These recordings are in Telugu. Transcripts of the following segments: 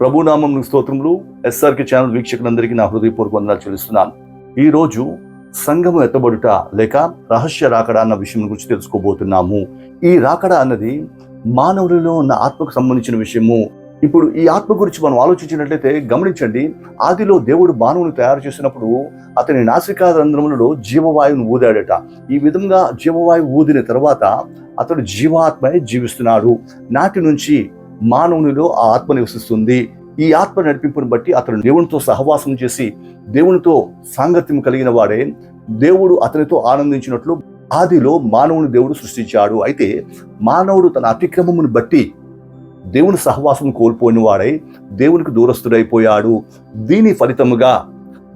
ప్రభునామం స్తోత్రములు ఎస్ఆర్కే ఛానల్ వీక్షకులందరికీ నా హృదయపూర్వక వందనాలు చెల్లిస్తున్నాను. ఈ రోజు సంఘము ఎత్తబడుట లేక రహస్య రాకడ అన్న విషయం గురించి తెలుసుకోబోతున్నాము. ఈ రాకడ అన్నది మానవులలో ఉన్న ఆత్మకు సంబంధించిన విషయము. ఇప్పుడు ఈ ఆత్మ గురించి మనం ఆలోచించినట్లయితే గమనించండి ఆదిలో దేవుడు మానవుని తయారు చేసినప్పుడు అతని నాసికా రంధ్రములలో జీవవాయువును ఊదాడట. ఈ విధంగా జీవవాయువు ఊదిన తర్వాత అతడు జీవాత్మయే జీవిస్తున్నాడు. నాటి నుంచి మానవునిలో ఆ ఆత్మ నివసిస్తుంది. ఈ ఆత్మ నడిపింపుని బట్టి అతను దేవునితో సహవాసం చేసి దేవునితో సాంగత్యం కలిగిన వాడే. దేవుడు అతనితో ఆనందించినట్లు ఆదిలో మానవుని దేవుడు సృష్టించాడు. అయితే మానవుడు తన అతిక్రమమును బట్టి దేవుని సహవాసం కోల్పోయిన వాడై దేవునికి దూరస్తుడైపోయాడు దీని ఫలితముగా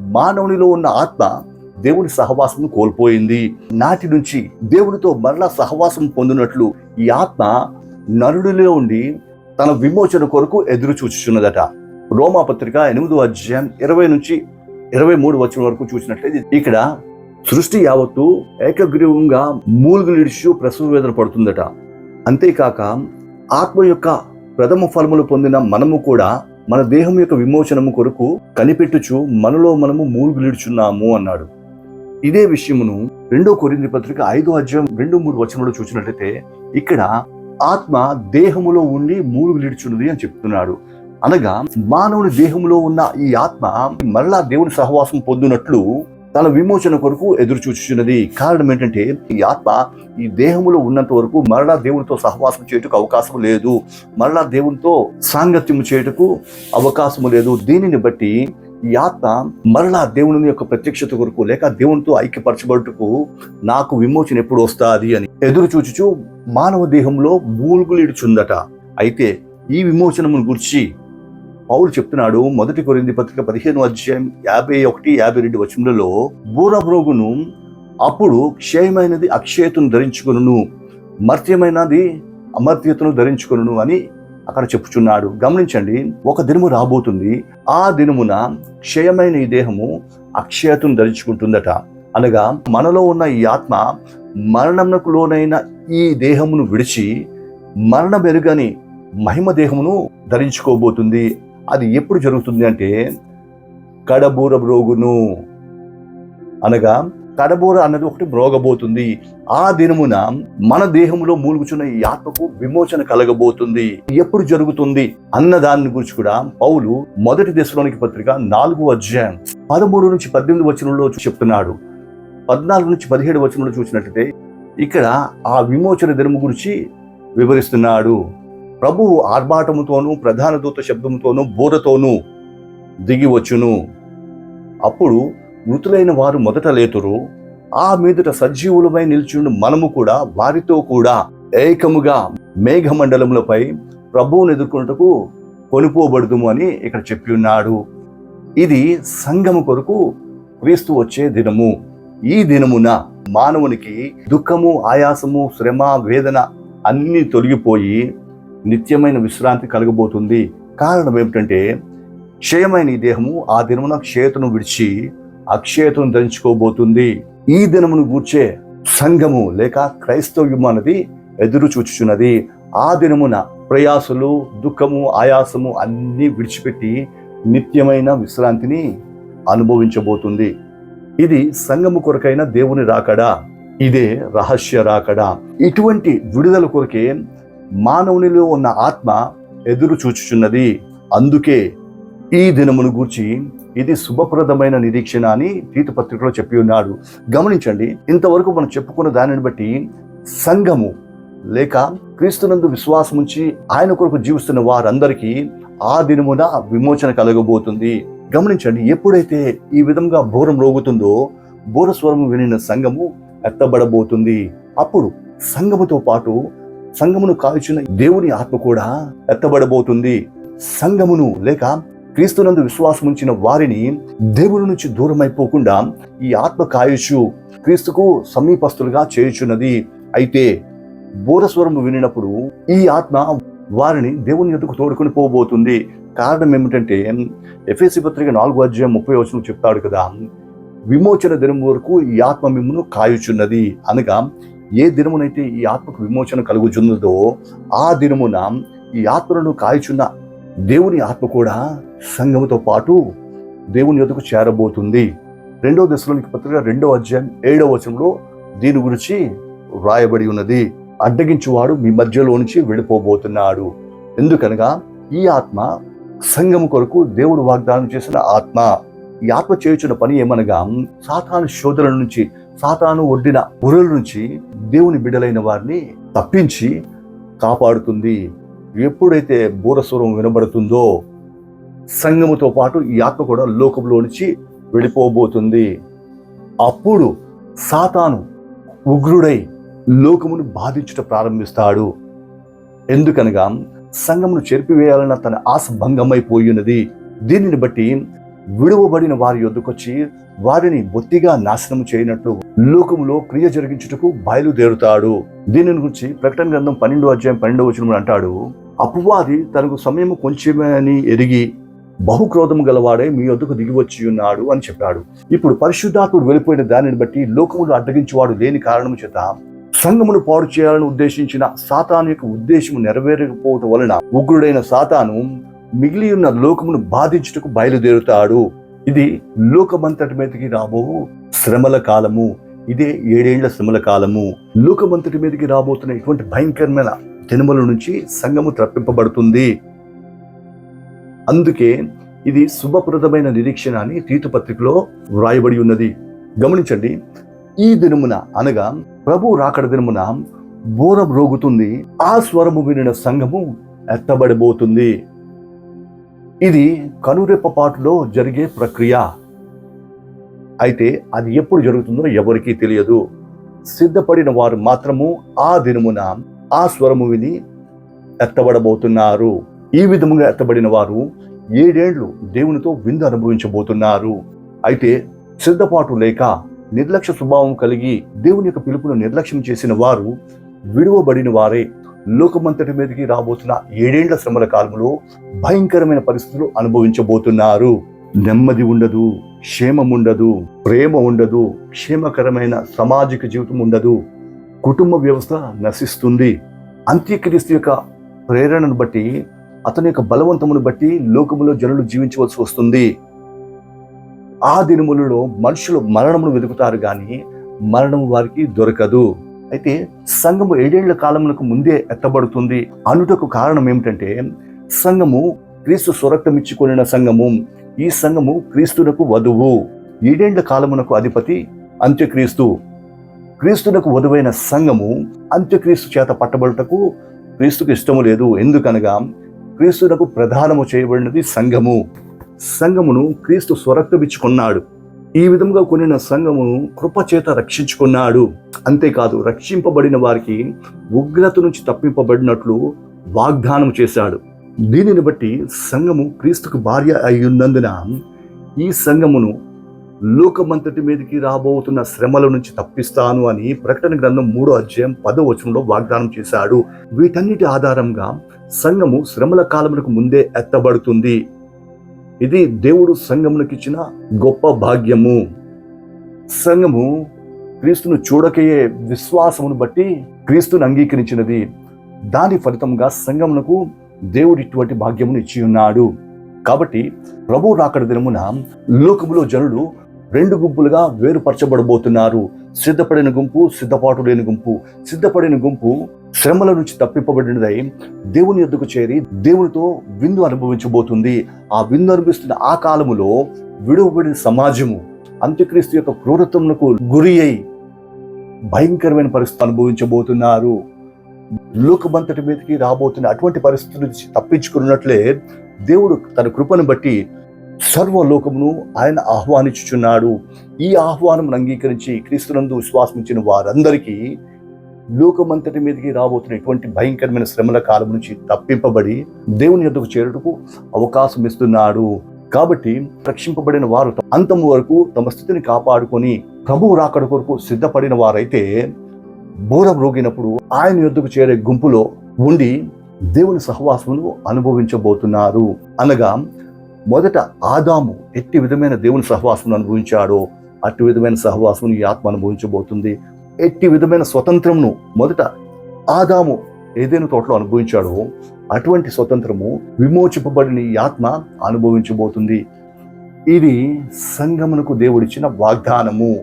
మానవునిలో ఉన్న ఆత్మ దేవుని సహవాసం కోల్పోయింది. నాటి నుంచి దేవునితో మరలా సహవాసం పొందినట్లు ఈ ఆత్మ నరుడిలో ఉండి తన విమోచన కొరకు ఎదురు చూచుచున్నదట రోమా పత్రిక ఎనిమిదో అధ్యాయం ఇరవై నుంచి ఇరవై మూడు వచ్చిన వరకు చూసినట్లయితే ఇక్కడ సృష్టి యావత్తు ఏకగ్రీవంగా మూలుగులిడిచు ప్రసవ వేదన పడుతుందట. అంతేకాక ఆత్మ యొక్క ప్రథమ ఫలములు పొందిన మనము కూడా మన దేహం యొక్క విమోచనము కొరకు కనిపెట్టుచు మనలో మనము మూలుగులిడుచున్నాము అన్నాడు. ఇదే విషయమును రెండో కొరింది పత్రిక ఐదో అధ్యాయం రెండు మూడు వచనంలో చూసినట్లయితే ఇక్కడ ఆత్మ దేహములో ఉండి మూలుగులిడుచున్నది అని చెప్తున్నాడు. అనగా మానవుని దేహంలో ఉన్న ఈ ఆత్మ మరలా దేవుని సహవాసం పొందినట్లు తన విమోచన కొరకు ఎదురు చూచుచున్నది కారణం ఏంటంటే ఈ ఆత్మ ఈ దేహంలో ఉన్నంత వరకు మరలా దేవునితో సహవాసం చేయుటకు అవకాశం లేదు. మరలా దేవునితో సాంగత్యము చేయుటకు అవకాశము లేదు. దీనిని బట్టి ఈ ఆత్మ మరలా దేవుని యొక్క ప్రత్యక్షత కొరకు లేక దేవునితో ఐక్యపరచబడుటకు నాకు విమోచన ఎప్పుడు వస్తాది అని ఎదురు చూచుచు మానవ దేహంలో మూలుగులిడుచుందట అయితే ఈ విమోచనమును గురించి పౌలు చెప్తున్నాడు మొదటి కొరింది పత్రిక పదిహేను అధ్యాయం యాభై ఒకటి యాభై రెండు వచనములలో బూరబ్రోగును అప్పుడు క్షయమైనది అక్షయతను ధరించుకొనును మర్త్యమైనది అమర్త్యతను ధరించుకును అని అక్కడ చెప్పుచున్నాడు. గమనించండి ఒక దినము రాబోతుంది. ఆ దినమున క్షయమైన ఈ దేహము అక్షయతను ధరించుకుంటుందట. అనగా మనలో ఉన్న ఈ ఆత్మ మరణమునకు లోనైన ఈ దేహమును విడిచి మరణ మెరుగని మహిమ దేహమును ధరించుకోబోతుంది. అది ఎప్పుడు జరుగుతుంది అంటే కడబూర రోగును అనగా కడబోర అన్నది ఒకటి మ్రోగబోతుంది. ఆ దినమున మన దేహంలో మూలుగుచున్న ఈ ఆత్మకు విమోచన కలగబోతుంది. ఎప్పుడు జరుగుతుంది అన్న దాని గురించి కూడా పౌలు మొదటి దశలోనికి పత్రిక నాలుగు అధ్యాయం పదమూడు నుంచి పద్దెనిమిది వచనంలో చెప్తున్నాడు. పద్నాలుగు నుంచి పదిహేడు వచనంలో చూసినట్లయితే ఇక్కడ ఆ విమోచన దినము గురించి వివరిస్తున్నాడు. ప్రభువు ఆర్భాటముతోనూ ప్రధాన దూత శబ్దముతోనూ బూరతోనూ దిగి వచ్చును. అప్పుడు మృతులైన వారు మొదట లేతురు. ఆ మీదుట సజీవులమై నిల్చుండు మనము కూడా వారితో కూడా ఏకముగా మేఘమండలములపై ప్రభువును ఎదుర్కొన్నటకు కొనుకోబడుదుము అని ఇక్కడ చెప్పి ఉన్నాడు. ఇది సంఘము కొరకు క్రీస్తు వచ్చే దినము. ఈ దినమున మానవునికి దుఃఖము ఆయాసము శ్రమ వేదన అన్నీ తొలగిపోయి నిత్యమైన విశ్రాంతి కలగబోతుంది. కారణం ఏమిటంటే క్షయమైన ఈ దేహము ఆ దినమున క్షేతను విడిచి అక్షయతను దంచుకోబోతుంది ఈ దినమును గూర్చే సంఘము లేక క్రైస్తవ్యం అన్నది ఎదురు చూచుచున్నది. ఆ దినమున ప్రయాసలు దుఃఖము ఆయాసము అన్నీ విడిచిపెట్టి నిత్యమైన విశ్రాంతిని అనుభవించబోతుంది. ఇది సంఘము కొరకైన దేవుని రాకడా. ఇదే రహస్య రాకడా. ఇటువంటి విడుదల కొరకే మానవునిలో ఉన్న ఆత్మ ఎదురు చూచుచున్నది. అందుకే ఈ దినమును గూర్చి ఇది శుభప్రదమైన నిరీక్షణ అని తీతు పత్రికలో చెప్పి ఉన్నాడు. గమనించండి ఇంతవరకు మనం చెప్పుకున్న దానిని బట్టి సంఘము లేక క్రీస్తునందు విశ్వాసం ఉంచి ఆయన కొరకు జీవిస్తున్న వారందరికీ ఆ దినమున విమోచన కలగబోతుంది. గమనించండి ఎప్పుడైతే ఈ విధంగా బోరం రోగుతుందో బోరస్వరము వినిన సంఘము ఎత్తబడబోతుంది. అప్పుడు సంఘముతో పాటు సంఘమును కాల్చిన దేవుని ఆత్మ కూడా ఎత్తబడబోతుంది. సంఘమును లేక క్రీస్తునందు విశ్వాసం ఉంచిన వారిని దేవుని నుంచి దూరం అయిపోకుండా ఈ ఆత్మ కాయచు క్రీస్తుకు సమీపస్తులుగా చేయుచున్నది. అయితే బోరస్వరము వినినప్పుడు ఈ ఆత్మ వారిని దేవుని ఎదుకు తోడుకొని పోబోతుంది. కారణం ఏమిటంటే ఎఫ్ఎసి పత్రిక నాలుగు అధ్యాయం ముప్పై వచనం చెప్తాడు కదా. విమోచన దినం వరకు ఈ ఆత్మ మిమ్మను కాయుచున్నది. అనగా ఏ దినమునైతే ఈ ఆత్మకు విమోచన కలుగుచున్నదో ఆ దినమున ఈ ఆత్మను కాయుచున్న దేవుని ఆత్మ కూడా సంఘముతో పాటు దేవుని యొద్దకు చేరబోతుంది. రెండవ దశలోనికి పత్రిక రెండవ అధ్యాయం ఏడవ వచనంలో దీని గురించి వ్రాయబడి ఉన్నది. అడ్డగించువాడు మీ మధ్యలో నుంచి వెళ్ళిపోబోతున్నాడు. ఎందుకనగా ఈ ఆత్మ సంఘము కొరకు దేవుడు వాగ్దానం చేసిన ఆత్మ. ఈ ఆత్మ చేయుచున్న పని ఏమనగా సాతాను శోధన నుంచి సాతాను ఒడ్డిన ఉరల నుంచి దేవుని బిడ్డలైన వారిని తప్పించి కాపాడుతుంది. ఎప్పుడైతే బూరస్వరం వినబడుతుందో సంఘముతో పాటు ఈ ఆత్మ కూడా లోకంలో నుంచి వెళ్ళిపోబోతుంది. అప్పుడు సాతాను ఉగ్రుడై లోకమును బాధించుట ప్రారంభిస్తాడు. ఎందుకనగా సంఘమును చెరిపివేయాలన్న తన ఆశ భంగమైపోయినది దీనిని బట్టి విడువబడిన వారి యొద్దకొచ్చి వారిని బొత్తిగా నాశనం చేయనట్లు లోకములో క్రియ జరిగించుటకు బయలుదేరుతాడు. దీనిని గురించి ప్రకటన గ్రంథం పన్నెండు అధ్యాయం పన్నెండవ వచనం అంటాడు. అపవాది తనకు సమయం కొంచెమే అని ఎరిగి బహుక్రోధము గలవాడే మీ వద్దకు దిగివచ్చి ఉన్నాడు అని చెప్పాడు. ఇప్పుడు పరిశుద్ధాత్ముడు వెళ్ళిపోయిన దానిని బట్టి లోకములు అడ్డగించేవాడు లేని కారణము చేత సంఘమును పాడు చేయాలని ఉద్దేశించిన సాతాను యొక్క ఉద్దేశము నెరవేరకపోవటం వలన ఉగ్రుడైన సాతాను మిగిలి ఉన్న లోకమును బాధించుటకు బయలుదేరుతాడు. ఇది లోకమంతటి మీదకి రాబో శ్రమల కాలము. ఇదే ఏడేళ్ళ శ్రమల కాలము. లోకమంతటి మీదకి రాబోతున్న ఇటువంటి భయంకరమైన తినుమల నుంచి సంఘము త్రప్పింపబడుతుంది అందుకే ఇది శుభప్రదమైన నిరీక్షణ అని తీతుపత్రికలో వ్రాయబడి ఉన్నది. గమనించండి ఈ దినమున అనగా ప్రభు రాకడ దినమున బోరం రోగుతుంది ఆ స్వరము వినిన సంఘము ఎత్తబడిపోతుంది ఇది కనురెప్పపాటులో జరిగే ప్రక్రియ. అయితే అది ఎప్పుడు జరుగుతుందో ఎవరికీ తెలియదు. సిద్ధపడిన వారు మాత్రము ఆ దినమున ఆ స్వరము విని ఎత్తబడబోతున్నారు. ఈ విధముగా ఎత్తబడిన వారు ఏడేండ్లు దేవునితో విందు అనుభవించబోతున్నారు. అయితే సిద్ధపాటు లేక నిర్లక్ష్య స్వభావం కలిగి దేవుని యొక్క పిలుపును నిర్లక్ష్యం చేసిన వారు విడువబడిన వారే లోకమంతటి మీదకి రాబోతున్న ఏడేండ్ల శ్రమల కాలంలో భయంకరమైన పరిస్థితులు అనుభవించబోతున్నారు. నెమ్మది ఉండదు క్షేమం ఉండదు ప్రేమ ఉండదు క్షేమకరమైన సామాజిక జీవితం ఉండదు. కుటుంబ వ్యవస్థ నశిస్తుంది. అంత్యక్రీస్తు యొక్క ప్రేరణను బట్టి అతని యొక్క బలవంతమును బట్టి లోకములో జనులు జీవించవలసి వస్తుంది. ఆ దినములలో మనుషులు మరణమును వెతుకుతారు కానీ మరణం వారికి దొరకదు. అయితే సంఘము ఏడేళ్ళ కాలములకు ముందే ఎత్తబడుతుంది. అనుటకు కారణం ఏమిటంటే సంఘము క్రీస్తు స్వరక్తం ఇచ్చుకొనిన సంఘము ఈ సంఘము క్రీస్తునకు వధువు. ఏడేండ్ల కాలమునకు అధిపతి అంత్యక్రీస్తు. క్రీస్తునకు వధువైన సంఘము అంత్యక్రీస్తు చేత పట్టబడుటకు క్రీస్తుకు ఇష్టము లేదు. ఎందుకనగా క్రీస్తునకు ప్రధానము చేయబడినది సంఘము. సంఘమును క్రీస్తు స్వరక్తమిచ్చుకున్నాడు. ఈ విధముగా కొనిన సంఘమును కృపచేత రక్షించుకున్నాడు. అంతేకాదు రక్షింపబడిన వారికి ఉగ్రత నుంచి తప్పింపబడినట్లు వాగ్దానం చేశాడు. దీనిని బట్టి సంఘము క్రీస్తుకు భార్య అయి ఉన్నందున ఈ సంఘమును లోకమంతటి మీదకి రాబోతున్న శ్రమల నుంచి తప్పిస్తాను అని ప్రకటన గ్రంథం మూడో అధ్యాయం పదో వచనంలో వాగ్దానం చేశాడు. వీటన్నిటి ఆధారంగా సంఘము శ్రమల కాలములకు ముందే ఎత్తబడుతుంది. ఇది దేవుడు సంఘమునకిచ్చిన గొప్ప భాగ్యము. సంఘము క్రీస్తును చూడకయే విశ్వాసమును బట్టి క్రీస్తును అంగీకరించినది. దాని ఫలితంగా సంఘమునకు దేవుడు ఇటువంటి భాగ్యమును ఇచ్చి ఉన్నాడు కాబట్టి ప్రభు రాకడ దినమున లోకములో జనులు రెండు గుంపులుగా వేరుపరచబడబోతున్నారు. సిద్ధపడిన గుంపు సిద్ధపాటు లేని గుంపు సిద్ధపడిన గుంపు శ్రమల నుంచి తప్పింపబడినదై దేవుని యొద్దకు చేరి దేవునితో విందు అనుభవించబోతుంది. ఆ విందు అనుభవిస్తున్న ఆ కాలములో విడువబడిన సమాజము అంత్యక్రీస్తు యొక్క క్రూరత్వంకు గురి అయి భయంకరమైన పరిస్థితి అనుభవించబోతున్నారు. లోకమంతటి మీదకి రాబోతున్న అటువంటి పరిస్థితుల నుంచి తప్పించుకున్నట్లే దేవుడు తన కృపను బట్టి సర్వలోకమును ఆయన ఆహ్వానించుచున్నాడు. ఈ ఆహ్వానం అంగీకరించి క్రీస్తునందు విశ్వాసించిన వారందరికీ లోకమంతటి మీదకి రాబోతున్నటువంటి భయంకరమైన శ్రమల కాలం నుంచి తప్పింపబడి దేవుని యొద్దకు చేరుటకు అవకాశం ఇస్తున్నాడు. కాబట్టి రక్షింపబడిన వారు అంతము వరకు తమ స్థితిని కాపాడుకొని ప్రభువు రాకడ కొరకు సిద్ధపడిన వారైతే బోర రోగినప్పుడు ఆయన యొద్దకు చేరే గుంపులో ఉండి దేవుని సహవాసమును అనుభవించబోతున్నారు. అనగా మొదట ఆదాము ఎట్టి విధమైన దేవుని సహవాసం అనుభవించాడో అట్టి విధమైన సహవాసం ఈ ఆత్మ అనుభవించబోతుంది. ఎట్టి విధమైన స్వతంత్రమును మొదట ఆదాము ఏదైనా తోటలో అనుభవించాడో అటువంటి స్వతంత్రము విమోచింపబడిన ఈ ఆత్మ అనుభవించబోతుంది. ఇది సంగమునకు దేవుడిచ్చిన వాగ్దానము.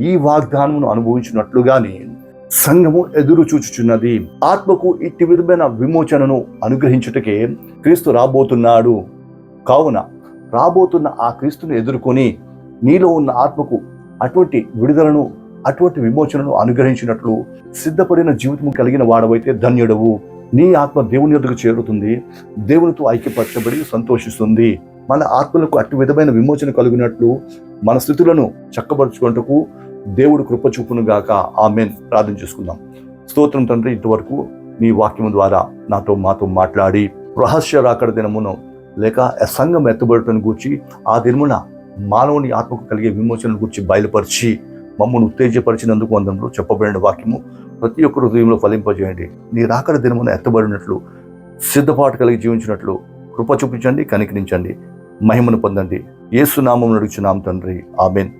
ఈ వాగ్దానమును అనుభవించినట్లుగానే సంఘము ఎదురు చూచుచున్నది. ఆత్మకు ఇట్టి విధమైన విమోచనను అనుగ్రహించుటకే క్రీస్తు రాబోతున్నాడు. కావున రాబోతున్న ఆ క్రీస్తును ఎదుర్కొని నీలో ఉన్న ఆత్మకు అటువంటి విడుదలను అటువంటి విమోచనను అనుగ్రహించినట్లు సిద్ధపడిన జీవితం కలిగిన వాడవైతే ధన్యుడవు. నీ ఆత్మ దేవుని యొద్దకు చేరుతుంది. దేవునితో ఐక్యపరచబడి సంతోషిస్తుంది. మన ఆత్మలకు అటు విధమైన విమోచన కలిగినట్లు మన స్థితులను చక్కబరుచుకుంటకు దేవుడు కృపచూపును గాక. ఆమెన్. ప్రార్థన చేసుకుందాం. స్తోత్రం తండ్రి ఇంతవరకు నీ వాక్యము ద్వారా నాతో మాతో మాట్లాడి రహస్య రాకడ దినమును లేక ఆ సంఘం ఎత్తబడటం గూర్చి ఆ దినమున మానవుని ఆత్మకు కలిగే విమోచన గురించి బయలుపరిచి మమ్మల్ని ఉత్తేజపరిచినందుకు వందనలు చెప్పబడిన వాక్యము ప్రతి ఒక్క హృదయంలో ఫలింపజేయండి. నీ రాకడ దినమున ఎత్తబడినట్లు సిద్ధపాటు కలిగి జీవించినట్లు కృప చూపించండి కనికరించండి మహిమను పొందండి. ఏసునామం నడుచున్నాం తండ్రి. ఆమెన్.